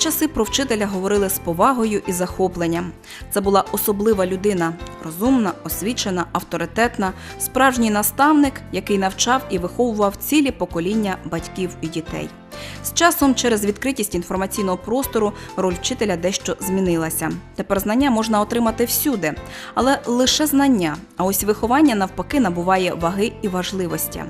Часи про вчителя говорили з повагою і захопленням. Це була особлива людина, розумна, освічена, авторитетна, справжній наставник, який навчав і виховував цілі покоління батьків і дітей. З часом, через відкритість інформаційного простору, роль вчителя дещо змінилася. Тепер знання можна отримати всюди, але лише знання. А ось виховання навпаки набуває ваги і важливості.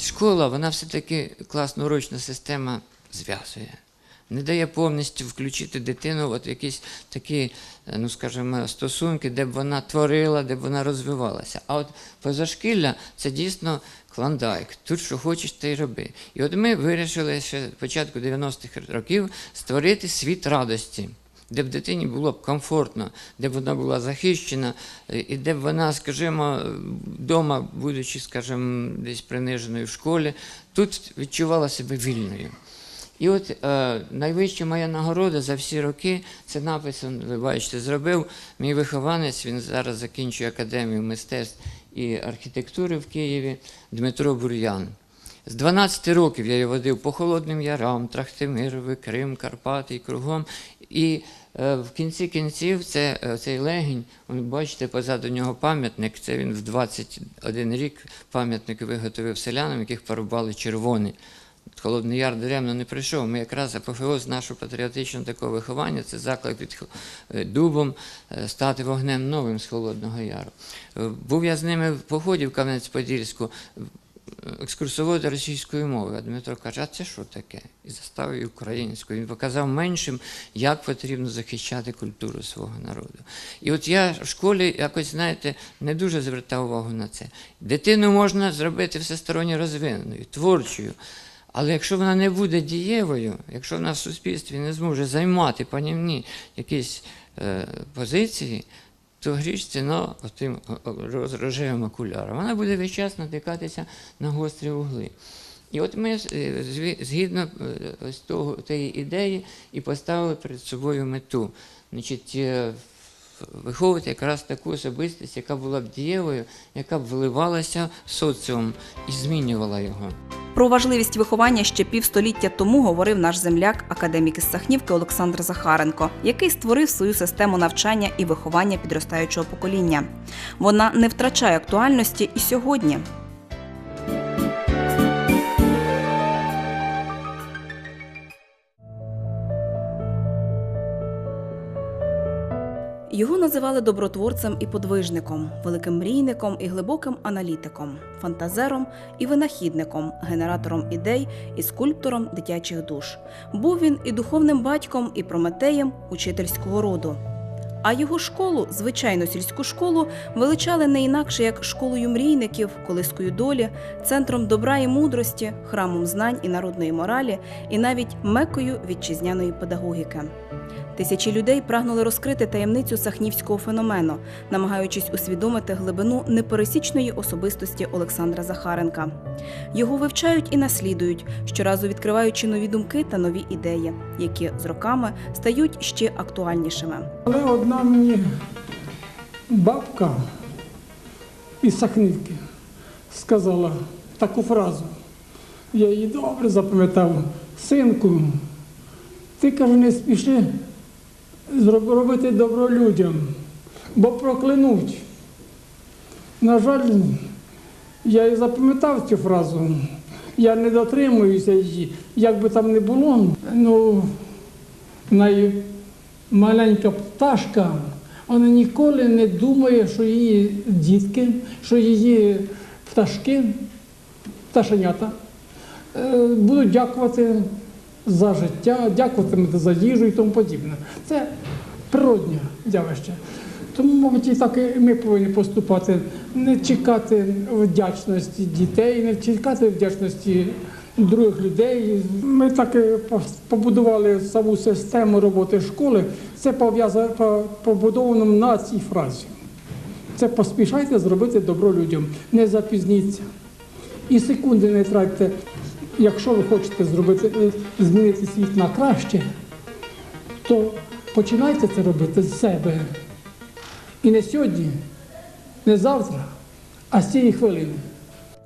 Школа, вона все-таки класна урочна система зв'язує. Не дає повністю включити дитину в якісь такі, е, ну скажімо, стосунки, де б вона творила, де б вона розвивалася. А от позашкілля це дійсно клондайк. Тут що хочеш, те й роби. І от ми вирішили ще початку 90-х років створити світ радості. Де б дитині було б комфортно, де б вона була захищена, е, і де б вона, скажімо, вдома, будучи, скажімо, десь приниженою в школі, тут відчувала себе вільною. І от е, найвища моя нагорода за всі роки це напис, ви бачите, зробив мій вихованець. Він зараз закінчує академію мистецтв і архітектури в Києві Дмитро Бур'ян. З 12 років я його водив по холодним ярам, Трахтимирови, Крим, Карпати і кругом. І е, в кінці кінців це, е, цей легінь, ви бачите, позаду нього пам'ятник. Це він в 21 рік пам'ятник виготовив селянам, яких порубали червоні. Холодний Яр даремно не прийшов. Ми якраз апофеоз нашого патріотичного такого виховання, це заклик від е, дубом е, стати вогнем новим з Холодного Яру. Е, Був я з ними в поході в Кам'янець-Подільську, е, екскурсовод російської мови. А Дмитро каже, а це що таке? І заставив українською. Він показав меншим, як потрібно захищати культуру свого народу. І от я в школі якось, знаєте, не дуже звертав увагу на це. Дитину можна зробити всесторонньо розвиненою, творчою. Але якщо вона не буде дієвою, якщо вона в суспільстві не зможе займати панівні якісь е, позиції, то гріш ціна тим рожевим окуляром. Вона буде весь час натикатися на гострі угли. І от ми е, згідно е, ось того, тієї ідеї і поставили перед собою мету. Значить, е, виховувати якраз таку особистість, яка була б дієвою, яка б вливалася в соціум і змінювала його. Про важливість виховання ще півстоліття тому говорив наш земляк, академік із Сахнівки Олександр Захаренко, який створив свою систему навчання і виховання підростаючого покоління. Вона не втрачає актуальності і сьогодні. Його називали добротворцем і подвижником, великим мрійником і глибоким аналітиком, фантазером і винахідником, генератором ідей і скульптором дитячих душ. Був він і духовним батьком, і прометеєм учительського роду. А його школу, звичайну сільську школу, величали не інакше як школою мрійників, колискою долі, центром добра і мудрості, храмом знань і народної моралі, і навіть мекою вітчизняної педагогіки. Тисячі людей прагнули розкрити таємницю сахнівського феномену, намагаючись усвідомити глибину непересічної особистості Олександра Захаренка. Його вивчають і наслідують, щоразу відкриваючи нові думки та нові ідеї, які з роками стають ще актуальнішими. Але одна мені бабка із Сахнівки сказала таку фразу. Я її добре запам'ятав. Синку, ти каже, не спіши робити добро людям, бо проклянуть. На жаль, я і запам'ятав цю фразу. Я не дотримуюся її. Як би там не було, ну, най маленька пташка, вона ніколи не думає, що її дітки, що її пташки, пташенята, е, будуть дякувати за життя, дякуватимуть за їжу і тому подібне. Це природнє явище. Тому, мабуть, і так і ми повинні поступати, не чекати вдячності дітей, не чекати вдячності других людей. Ми так і побудували саму систему роботи школи. Це пов'язано по- побудовано на цій фразі. Це поспішайте зробити добро людям, не запізніться. І секунди не тратьте. Якщо ви хочете зробити, е, змінити світ на краще, то починайте це робити з себе. І не сьогодні, не завтра, а з цієї хвилини.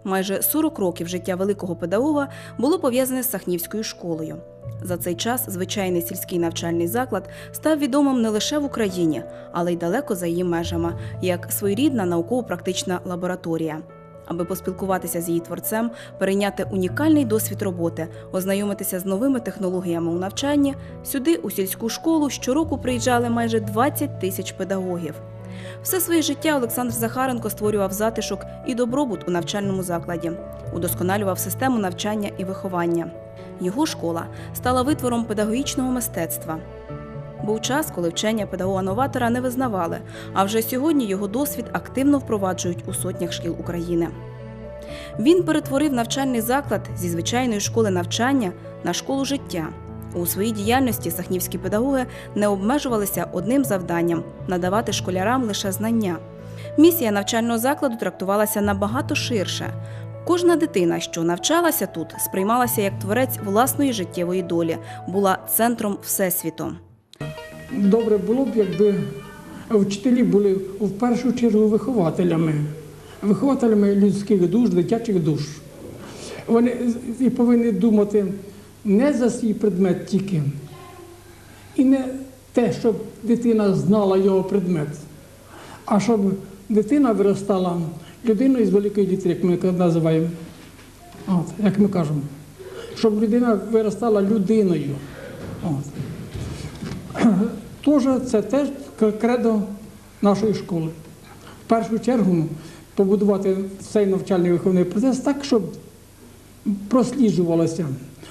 Майже 40 років життя великого педагога було пов'язане з Сахнівською школою. За цей час звичайний сільський навчальний заклад став відомим не лише в Україні, але й далеко за її межами, як своєрідна науково-практична лабораторія. Аби поспілкуватися з її творцем, перейняти унікальний досвід роботи, ознайомитися з новими технологіями у навчанні, сюди, у сільську школу, щороку приїжджали майже 20 тисяч педагогів. Все своє життя Олександр Захаренко створював затишок і добробут у навчальному закладі, удосконалював систему навчання і виховання. Його школа стала витвором педагогічного мистецтва. Був час, коли вчення педагога-новатора не визнавали, а вже сьогодні його досвід активно впроваджують у сотнях шкіл України. Він перетворив навчальний заклад зі звичайної школи навчання на школу життя. У своїй діяльності сахнівські педагоги не обмежувалися одним завданням надавати школярам лише знання. Місія навчального закладу трактувалася набагато ширше. Кожна дитина, що навчалася тут, сприймалася як творець власної життєвої долі, була центром всесвіту. Добре було б, якби вчителі були в першу чергу вихователями, вихователями людських душ, дитячих душ. Вони і повинні думати не за свій предмет тільки, і не те, щоб дитина знала його предмет, а щоб дитина виростала людиною з великої літери, як ми називаємо, От, як ми кажемо, щоб людина виростала людиною. От. Тоже це теж кредо нашої школи. В першу чергу побудувати цей навчальний виховний процес так, щоб просліджувалося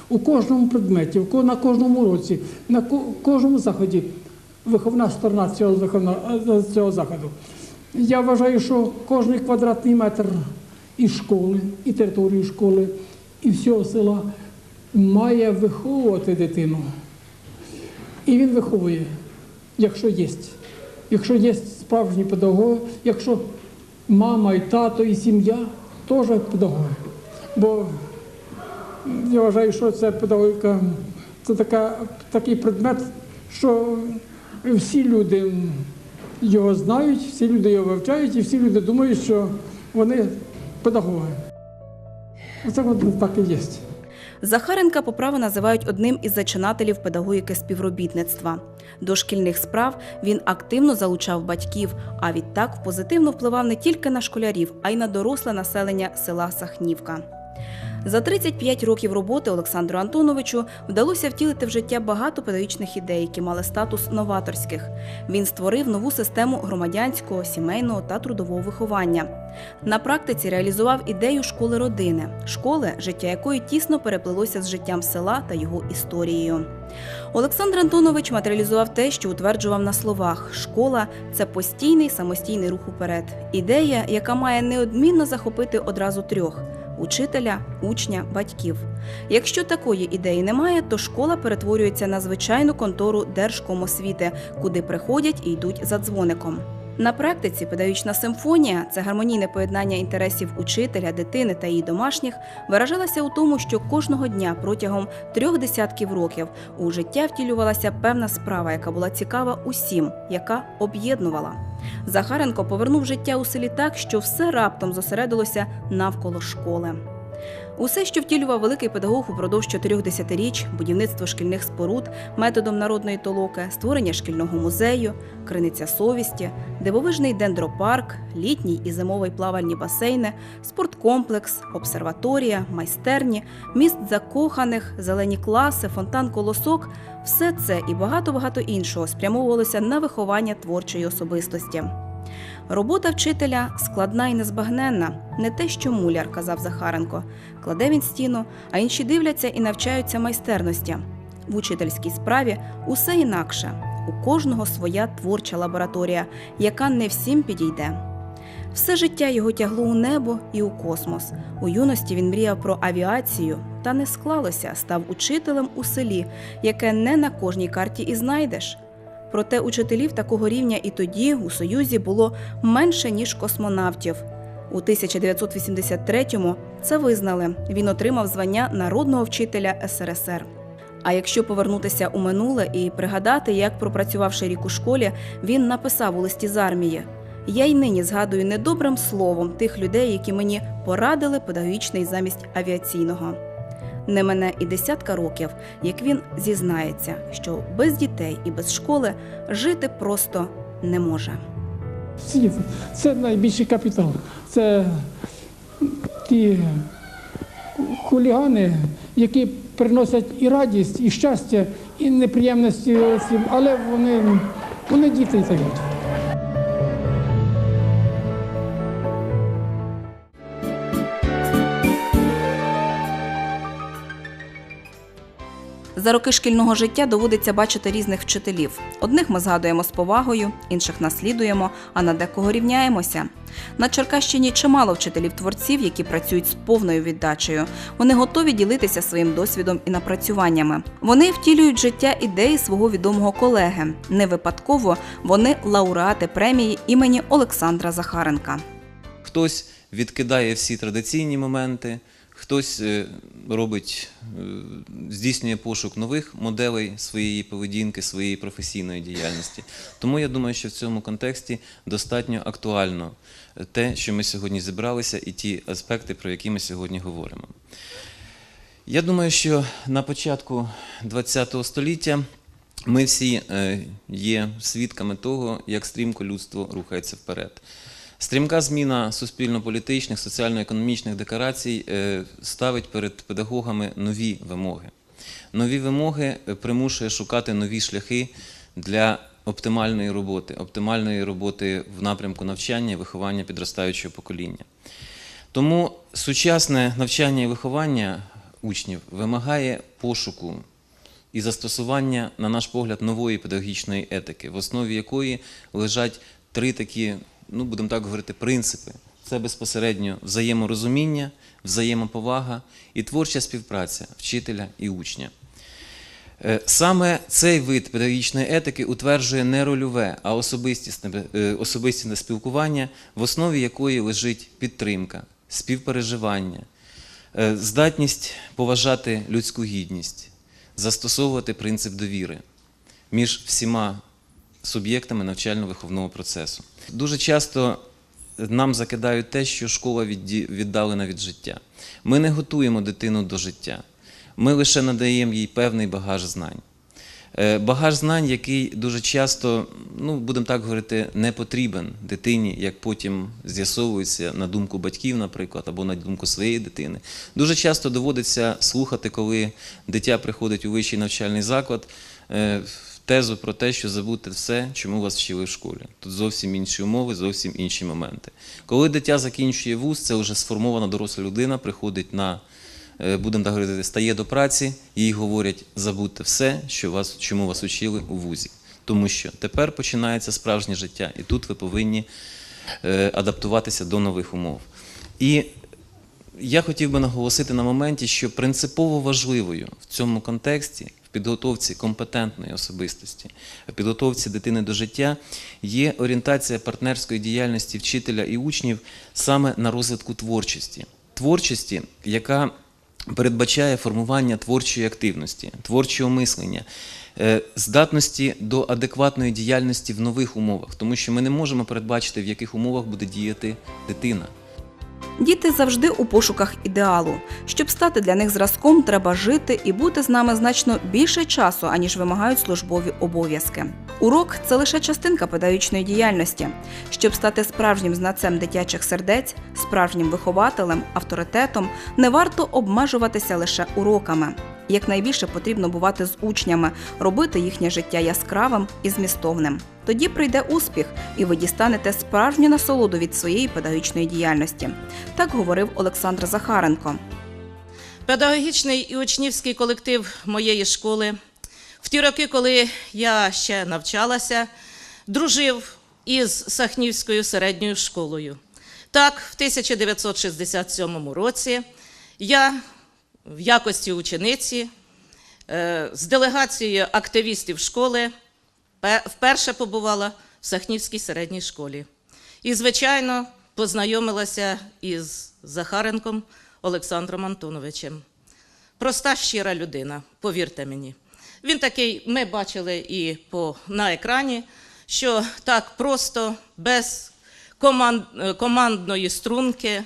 у кожному предметі, на кожному уроці, на кожному заході виховна сторона цього, виховна- е, цього заходу. Я вважаю, що кожен квадратний метр і школи, і території школи, і всього села має виховувати дитину. І він виховує, якщо є. Якщо є справжні педагоги, якщо мама і тато, і сім'я теж педагоги. Бо я вважаю, що це педагогіка це така, такий предмет, що всі люди його знають, всі люди його вивчають, і всі люди думають, що вони педагоги. Це от так і є. Захаренка по праву називають одним із зачинателів педагогіки співробітництва. До шкільних справ він активно залучав батьків, а відтак позитивно впливав не тільки на школярів, а й на доросле населення села Сахнівка. За 35 років роботи Олександру Антоновичу вдалося втілити в життя багато педагогічних ідей, які мали статус новаторських. Він створив нову систему громадянського, сімейного та трудового виховання. На практиці реалізував ідею школи родини, школи, життя якої тісно переплилося з життям села та його історією. Олександр Антонович матеріалізував те, що утверджував на словах: школа це постійний самостійний рух уперед. Ідея, яка має неодмінно захопити одразу трьох. Учителя, учня, батьків. Якщо такої ідеї немає, то школа перетворюється на звичайну контору Держкомосвіти, куди приходять і йдуть за дзвоником. На практиці педагогічна симфонія це гармонійне поєднання інтересів учителя, дитини та її домашніх, виражалася у тому, що кожного дня протягом трьох десятків років у життя втілювалася певна справа, яка була цікава усім, яка об'єднувала. Захаренко повернув життя у селі так, що все раптом зосередилося навколо школи. Усе, що втілював великий педагог упродовж чотирьох десятиріч, будівництво шкільних споруд методом народної толоки, створення шкільного музею, криниця совісті, дивовижний дендропарк, літній і зимовий плавальні басейни, спорткомплекс, обсерваторія, майстерні, міст закоханих, зелені класи, фонтан колосок все це і багато-багато іншого спрямовувалося на виховання творчої особистості. Робота вчителя складна і незбагненна, не те, що муляр, казав Захаренко. Кладе він стіну, а інші дивляться і навчаються майстерності. В учительській справі усе інакше. У кожного своя творча лабораторія, яка не всім підійде. Все життя його тягло у небо і у космос. У юності він мріяв про авіацію, та не склалося, став учителем у селі, яке не на кожній карті і знайдеш. Проте учителів такого рівня і тоді у Союзі було менше, ніж космонавтів. У 1983-му це визнали. Він отримав звання народного вчителя СРСР. А якщо повернутися у минуле і пригадати, як пропрацювавши рік у школі, він написав у листі з армії: Я й нині згадую недобрим словом тих людей, які мені порадили педагогічний замість авіаційного. Не мене і десятка років, як він зізнається, що без дітей і без школи жити просто не може. Світ це найбільший капітал. Це ті хулігани, які приносять і радість, і щастя, і неприємності, але вони, вони діти і дають. За роки шкільного життя доводиться бачити різних вчителів. Одних ми згадуємо з повагою, інших наслідуємо, а на декого рівняємося. На Черкащині чимало вчителів-творців, які працюють з повною віддачею. Вони готові ділитися своїм досвідом і напрацюваннями. Вони втілюють життя ідеї свого відомого колеги. Не випадково вони лауреати премії імені Олександра Захаренка. Хтось відкидає всі традиційні моменти, хтось е, робить, е, здійснює пошук нових моделей своєї поведінки, своєї професійної діяльності. Тому я думаю, що в цьому контексті достатньо актуально е, те, що ми сьогодні зібралися, і ті аспекти, про які ми сьогодні говоримо. Я думаю, що на початку ХХ століття ми всі є свідками того, як стрімко людство рухається вперед. Стрімка зміна суспільно-політичних, соціально-економічних декорацій е, ставить перед педагогами нові вимоги. Нові вимоги е, примушує шукати нові шляхи для оптимальної роботи, оптимальної роботи в напрямку навчання і виховання підростаючого покоління. Тому сучасне навчання і виховання учнів вимагає пошуку і застосування, на наш погляд, нової педагогічної етики, в основі якої лежать три такі, ну будемо так говорити, принципи: це безпосередньо взаєморозуміння, взаємоповага і творча співпраця вчителя і учня. Е, Саме цей вид педагогічної етики утверджує не рольове, а особистісне, е, особистісне спілкування, в основі якої лежить підтримка, співпереживання, е, здатність поважати людську гідність, застосовувати принцип довіри між всіма суб'єктами навчально-виховного процесу. Дуже часто нам закидають те, що школа віддалена від життя. Ми не готуємо дитину до життя. Ми лише надаємо їй певний багаж знань. Е, Багаж знань, який дуже часто, ну будемо так говорити, не потрібен дитині, як потім з'ясовується на думку батьків, наприклад, або на думку своєї дитини. Дуже часто доводиться слухати, коли дитя приходить у вищий навчальний заклад, е, тезу про те, що забудьте все, чому вас вчили в школі. Тут зовсім інші умови, зовсім інші моменти. Коли дитя закінчує вуз, це вже сформована доросла людина, приходить на е, будемо так говорити, стає до праці, їй говорять, забудьте все, що вас, чому вас учили у вузі. Тому що тепер починається справжнє життя, і тут ви повинні е, адаптуватися до нових умов. І я хотів би наголосити на моменті, що принципово важливою в цьому контексті, підготовці компетентної особистості, в підготовці дитини до життя є орієнтація партнерської діяльності вчителя і учнів саме на розвитку творчості. Творчості, яка передбачає формування творчої активності, творчого мислення, е, здатності до адекватної діяльності в нових умовах, тому що ми не можемо передбачити, в яких умовах буде діяти дитина. Діти завжди у пошуках ідеалу. Щоб стати для них зразком, треба жити і бути з нами значно більше часу, аніж вимагають службові обов'язки. Урок це лише частинка педагогічної діяльності. Щоб стати справжнім знацем дитячих сердець, справжнім вихователем, авторитетом, не варто обмежуватися лише уроками. Якнайбільше потрібно бувати з учнями, робити їхнє життя яскравим і змістовним. Тоді прийде успіх, і ви дістанете справжню насолоду від своєї педагогічної діяльності. Так говорив Олександр Захаренко. Педагогічний і учнівський колектив моєї школи в ті роки, коли я ще навчалася, дружив із Сахнівською середньою школою. Так, в 1967 році я в якості учениці е, з делегацією активістів школи вперше побувала в Сахнівській середній школі. І, звичайно, познайомилася із Захаренком Олександром Антоновичем. Проста щира людина, повірте мені. Він такий, ми бачили і по, на екрані, що так просто, без команд, командної струнки,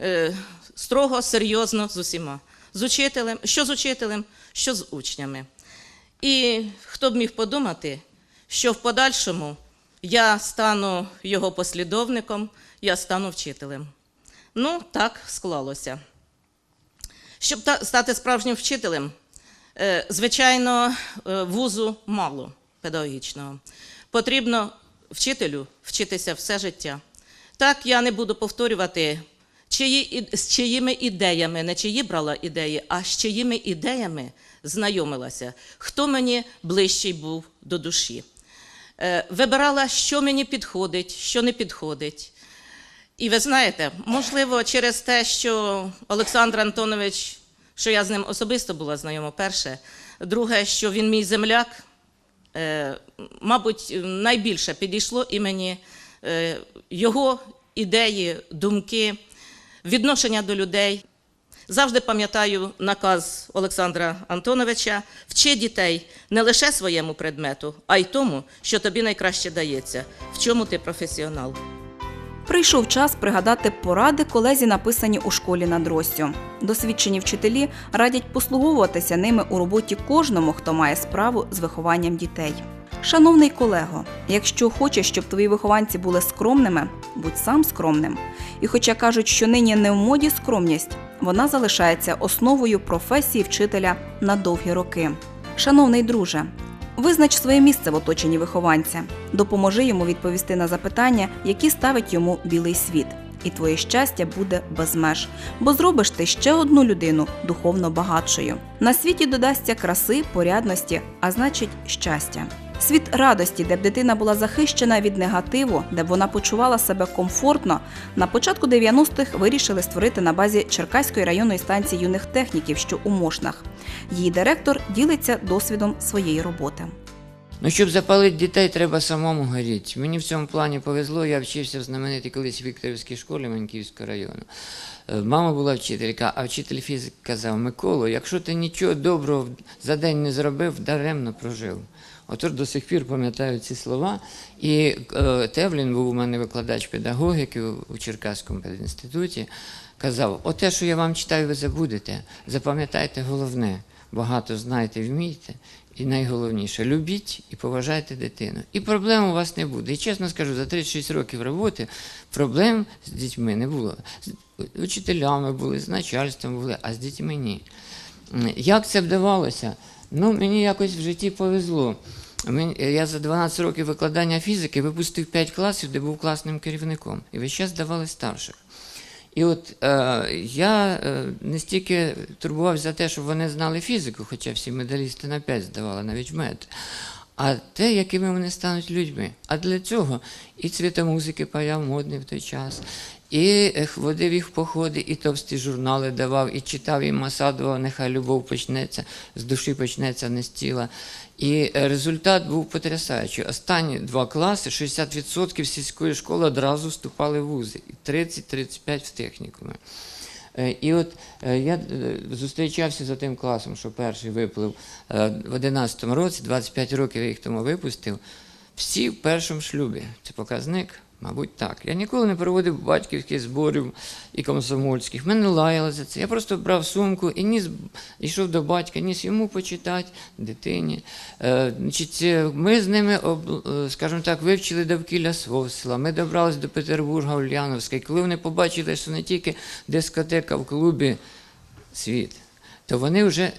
е, строго, серйозно з усіма. З учителем, що з учителем, що з учнями. І хто б міг подумати, що в подальшому я стану його послідовником, я стану вчителем. Ну, так склалося. Щоб та- стати справжнім вчителем, е, звичайно, е, вузу мало педагогічного. Потрібно вчителю вчитися все життя. Так, я не буду повторювати, чиї, з чиїми ідеями, не чиї брала ідеї, а з чиїми ідеями знайомилася, хто мені ближчий був до душі. Е, Вибирала, що мені підходить, що не підходить. І ви знаєте, можливо, через те, що Олександр Антонович, що я з ним особисто була знайома перше, друге, що він мій земляк, е, мабуть, найбільше підійшло імені е, його ідеї, думки, відношення до людей. Завжди пам'ятаю наказ Олександра Антоновича вчи дітей не лише своєму предмету, а й тому, що тобі найкраще дається, в чому ти професіонал. Прийшов час пригадати поради колезі, написані у школі над Ростю. Досвідчені вчителі радять послуговуватися ними у роботі кожному, хто має справу з вихованням дітей. Шановний колего, якщо хочеш, щоб твої вихованці були скромними, будь сам скромним. І хоча кажуть, що нині не в моді скромність, вона залишається основою професії вчителя на довгі роки. Шановний друже, Визнач своє місце в оточенні вихованця, допоможи йому відповісти на запитання, які ставить йому білий світ, і твоє щастя буде без меж, бо зробиш ти ще одну людину духовно багатшою. На світі додасться краси, порядності, а значить щастя. Світ радості, де б дитина була захищена від негативу, де б вона почувала себе комфортно, на початку 90-х вирішили створити на базі Черкаської районної станції юних техніків, що у Мошнах. Її директор ділиться досвідом своєї роботи. Ну, щоб запалити дітей, треба самому горіти. Мені в цьому плані повезло, я вчився в знаменитій колись Вікторівській школі Маньківського району. Е, Мама була вчителька, а вчитель фізики казав: Миколо, якщо ти нічого доброго за день не зробив, даремно прожив. Отож до сих пір пам'ятаю ці слова. І е, Тевлін був у мене викладач педагогіки у, Черкаському педінституті. Казав: оте, що я вам читаю, ви забудете. Запам'ятайте головне, багато знайте, вмійте. І найголовніше, любіть і поважайте дитину. І проблем у вас не буде. І чесно скажу, за 36 років роботи проблем з дітьми не було. З учителями були, з начальством були, а з дітьми ні. Як це вдавалося? Ну, мені якось в житті повезло. Я за 12 років викладання фізики випустив 5 класів, де був класним керівником. І весь час давали старших. І от е, я е, не стільки турбувався за те, щоб вони знали фізику, хоча всі медалісти на 5 здавали, навіть мед, а те, якими вони стануть людьми. А для цього і цвітомузики паяв модний в той час, і водив їх в походи, і товсті журнали давав, і читав їм Масадова, нехай любов почнеться, з душі почнеться, не з тіла. І е, результат був потрясаючий. Останні два класи 60% сільської школи одразу вступали в вузи, і 30-35 в технікуми. Е, І от е, я зустрічався за тим класом, що перший виплив в 11-му році, 25 років я їх тому випустив. Всі в першому шлюбі. Це показник? Мабуть, так. Я ніколи не проводив батьківських зборів і комсомольських. Мене лаяли за це. Я просто брав сумку і ніс, йшов до батька, ніс йому почитати, дитині. Е, ми з ними, е, скажімо так, вивчили довкілля свого села. Ми добрались до Петербурга, Ульяновська. І коли вони побачили, що не тільки дискотека в клубі світ, то вони вже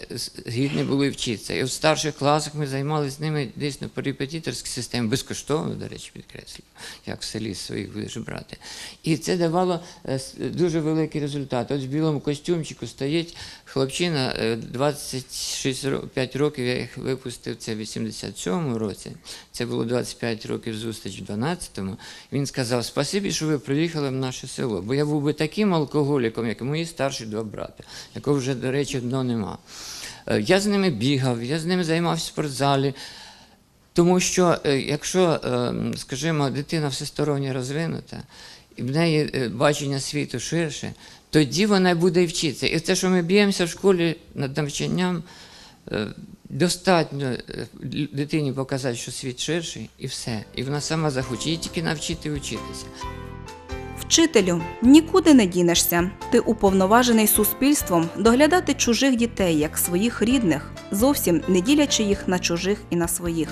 згідні були вчитися. І в старших класах ми займалися з ними десь на репетиторській системі, безкоштовно, до речі, підкреслюю, як в селі своїх будеш брати. І це давало е, дуже великий результат. От в білому костюмчику стоїть хлопчина, е, 26 ро- 5 років я їх випустив, це в 87-му році. Це було 25 років зустріч в 12-му. Він сказав: Спасибі, що ви приїхали в наше село, бо я був би таким алкоголіком, як мої старші два брати, якого вже, до речі, одного нема. Е, Я з ними бігав, я з ними займався в спортзалі. Тому що, е, якщо, е, скажімо, дитина всесторонньо розвинута, і в неї бачення світу ширше, тоді вона буде і вчитися. І те, що ми б'ємося в школі над навчанням, достатньо дитині показати, що світ ширший, і все. І вона сама захоче її тільки навчити вчитися. Вчителю, нікуди не дінешся. Ти уповноважений суспільством доглядати чужих дітей як своїх рідних, зовсім не ділячи їх на чужих і на своїх.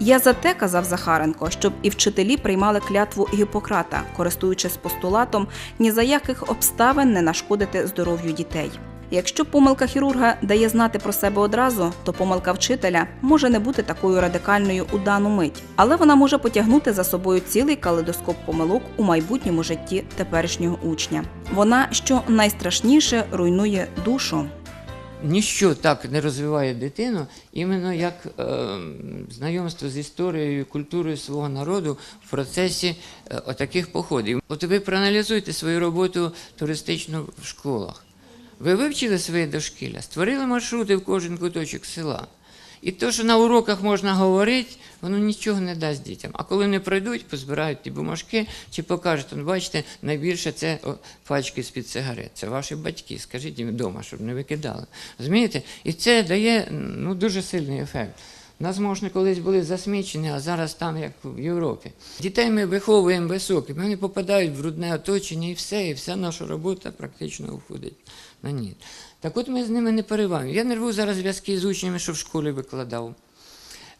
Я за те, казав Захаренко, щоб і вчителі приймали клятву Гіппократа, користуючись постулатом ні за яких обставин не нашкодити здоров'ю дітей. Якщо помилка хірурга дає знати про себе одразу, то помилка вчителя може не бути такою радикальною у дану мить, але вона може потягнути за собою цілий калейдоскоп помилок у майбутньому житті теперішнього учня. Вона, що найстрашніше, руйнує душу. Ніщо так не розвиває дитину, іменно як е, знайомство з історією і культурою свого народу в процесі е, отаких походів. От ви проаналізуйте свою роботу туристичну в школах. Ви вивчили своє дошкілля, створили маршрути в кожен куточок села. І те, що на уроках можна говорити, воно нічого не дасть дітям. А коли не пройдуть, позбирають ті бумажки чи покажуть, «Он, бачите, найбільше це пачки з-під сигарет. Це ваші батьки. Скажіть їм вдома, щоб не викидали. Розумієте? І це дає ну, дуже сильний ефект. Нас можна колись були засмічені, а зараз там, як в Європі. Дітей ми виховуємо високих, вони попадають в брудне оточення і все, і вся наша робота практично уходить на ні. Так от ми з ними не перериваємо. Я не рву зараз зв'язки з учнями, що в школі викладав.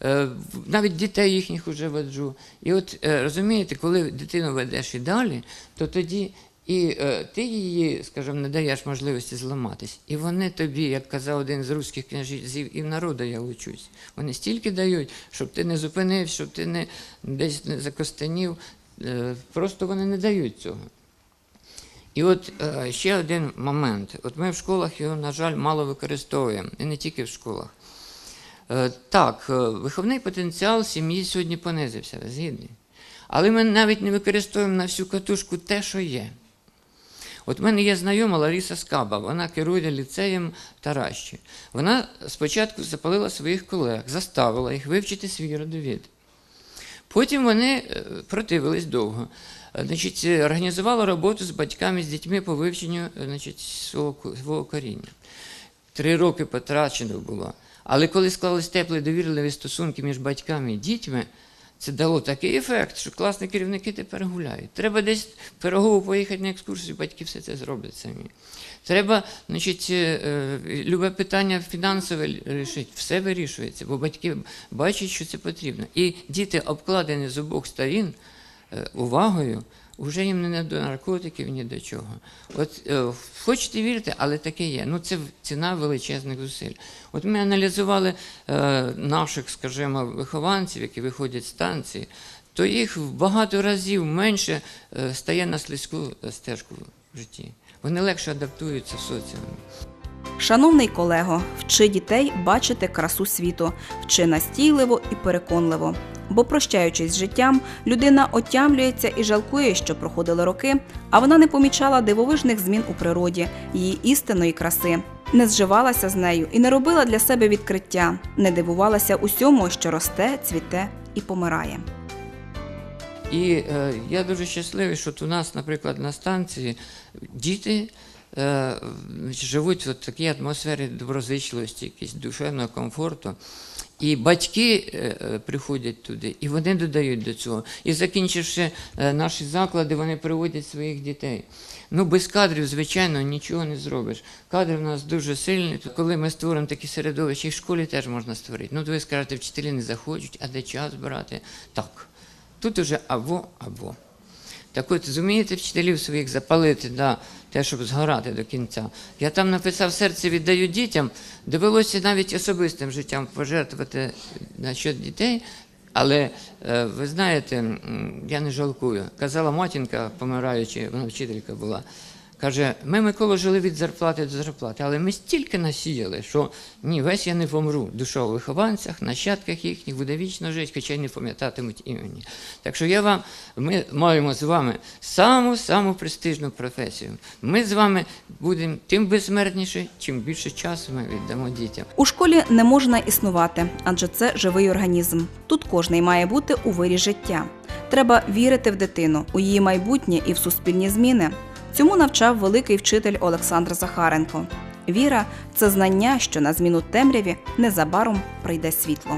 Е, Навіть дітей їхніх вже веджу. І от е, розумієте, коли дитину ведеш і далі, то тоді і е, ти її, скажімо, не даєш можливості зламатись. І вони тобі, як казав один з руських княжів, і в народу я учусь. Вони стільки дають, щоб ти не зупинився, щоб ти не десь не закостенів. Е, Просто вони не дають цього. І от е, ще один момент. От ми в школах його, на жаль, мало використовуємо, і не тільки в школах. Е, так, е, виховний потенціал сім'ї сьогодні понизився, ви згідні. Але ми навіть не використовуємо на всю катушку те, що є. От в мене є знайома Лариса Скаба, вона керує ліцеєм Таращі. Вона спочатку запалила своїх колег, заставила їх вивчити свій родовід. Потім вони е, противились довго. Е, Значить, е, організувала роботу з батьками, з дітьми по вивченню значить, свого коріння. Три роки потрачено було. Але коли склались теплі довірливі стосунки між батьками і дітьми, це дало такий ефект, що класні керівники тепер гуляють. Треба десь в Пирогово поїхати на екскурсію, батьки все це зроблять самі. Треба, значить, е, е, любе питання фінансове рішити, все вирішується, бо батьки бачать, що це потрібно. І діти обкладені з обох сторін увагою, вже їм не до наркотиків, ні до чого. От е, хочете вірити, але таке є. Ну це ціна величезних зусиль. От ми аналізували е, наших, скажімо, вихованців, які виходять з станції, то їх в багато разів менше е, стає на слизьку е, стежку в житті. Вони легше адаптуються в соціумі. Шановний колего, вчи дітей бачити красу світу, вчи настійливо і переконливо. Бо, прощаючись з життям, людина отямлюється і жалкує, що проходили роки, а вона не помічала дивовижних змін у природі, її істинної краси, не зживалася з нею і не робила для себе відкриття, не дивувалася усьому, що росте, цвіте і помирає. І е, я дуже щасливий, що у нас, наприклад, на станції діти е, живуть в такій атмосфері доброзичливості, якісь душевного комфорту. І батьки е, е, приходять туди, і вони додають до цього. І закінчивши наші заклади, вони приводять своїх дітей. Ну, без кадрів, звичайно, нічого не зробиш. Кадри в нас дуже сильні. Коли ми створимо такі середовища, і в школі теж можна створити. Ну, то ви скажете, вчителі не захочуть, а де час брати? Так. Тут уже або або. Так от, зумієте вчителів своїх запалити да, те, щоб згорати до кінця. Я там написав серце віддаю дітям, довелося навіть особистим життям пожертвувати насчет дітей. Але е, ви знаєте, я не жалкую. Казала матінка, помираючи, вона вчителька була. Каже, ми Микола жили від зарплати до зарплати, але ми стільки насіяли, що ні, весь я не помру. Душа у вихованцях, нащадках їхніх буде вічно жити, хоча й не пам'ятатимуть імені. Так що я вам, ми маємо з вами саму саму престижну професію. Ми з вами будемо тим безсмертніше, чим більше часу ми віддамо дітям. У школі не можна існувати, адже це живий організм. Тут кожний має бути у вирі життя. Треба вірити в дитину, у її майбутнє і в суспільні зміни. Цьому навчав великий вчитель Олександр Захаренко. Віра це знання, що на зміну темряві незабаром прийде світло.